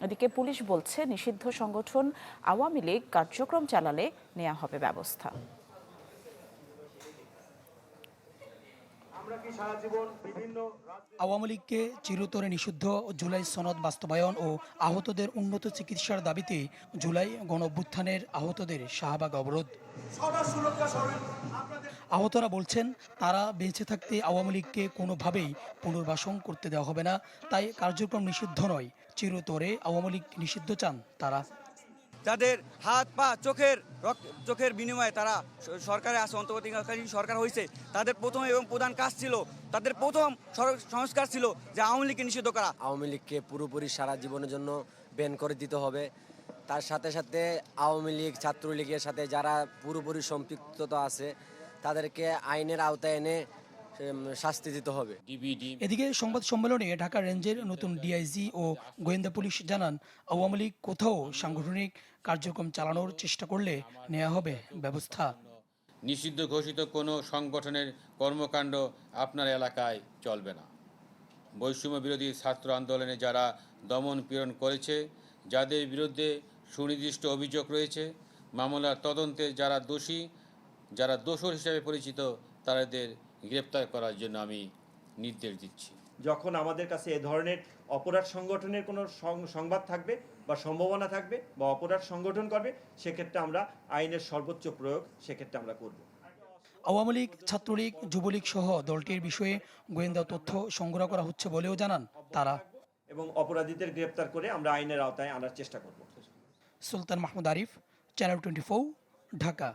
এদিকে পুলিশ বলছে নিষিদ্ধ সংগঠন আওয়ামী লীগ কার্যক্রম চালালে নেওয়া হবে ব্যবস্থা। আওয়ামী লীগকে চিরতরে নিষিদ্ধ জুলাই সনদ বাস্তবায়ন ও আহতদের উন্নত চিকিৎসার দাবিতে জুলাই গণ আহতদের শাহবাগ অবরোধ। আহতরা বলছেন তারা বেঁচে থাকতে আওয়ামী লীগকে কোনোভাবেই পুনর্বাসন করতে দেওয়া হবে না তাই কার্যক্রম নিষিদ্ধ নয় চিরতরে আওয়ামী লীগ নিষিদ্ধ চান তারা। যাদের হাত, পা, চোখের চোখের বিনিময়ে তারা সরকারে আসে অন্তর্বর্তীকালীন সরকার হয়েছে তাদের প্রথম এবং প্রধান কাজ ছিল, তাদের প্রথম সংস্কার ছিল যে আওয়ামী লীগকে নিষিদ্ধ করা। আওয়ামী লীগকে পুরোপুরি সারা জীবনের জন্য ব্যান করে দিতে হবে। তার সাথে সাথে আওয়ামী লীগ, ছাত্রলীগের সাথে যারা পুরোপুরি সম্পৃক্ততা আছে, তাদেরকে আইনের আওতায় এনে শাস্তি দিতে হবে। এদিকে সংবাদ সম্মেলনে ঢাকা রেঞ্জের নতুন ডিআইজি ও গোয়েন্দা পুলিশ জানান আওয়ামী লীগ কোথাও সাংগঠনিক কার্যক্রম চালানোর চেষ্টা করলে নেওয়া হবে ব্যবস্থা। নিষিদ্ধ ঘোষিত কোনো সংগঠনের কর্মকাণ্ড আপনার এলাকায় চলবে না। বৈষম্য বিরোধী ছাত্র আন্দোলনে যারা দমন পীড়ন করেছে যাদের বিরুদ্ধে সুনির্দিষ্ট অভিযোগ রয়েছে মামলার তদন্তে যারা দোষী যারা দোষর হিসাবে পরিচিত তাদের গ্রেপ্তার করার জন্য আমি নির্দেশ দিচ্ছি। যখন আমাদের কাছে এ ধরনের অপরাধ সংগঠনের কোনো সংবাদ থাকবে বা সম্ভাবনা থাকবে বা অপরাধ সংগঠন করবে সেক্ষেত্রে আমরা আইনের সর্বোচ্চ প্রয়োগ সেক্ষেত্রে আমরা করব। আওয়ামী লীগ ছাত্রলীগ যুবলীগ সহ দলটির বিষয়ে গোয়েন্দা তথ্য সংগ্রহ করা হচ্ছে বলেও জানান তারা। এবং অপরাধীদের গ্রেপ্তার করে আমরা আইনের আওতায় আনার চেষ্টা করব। Sultan Mahmud Arif channel twenty Dhaka.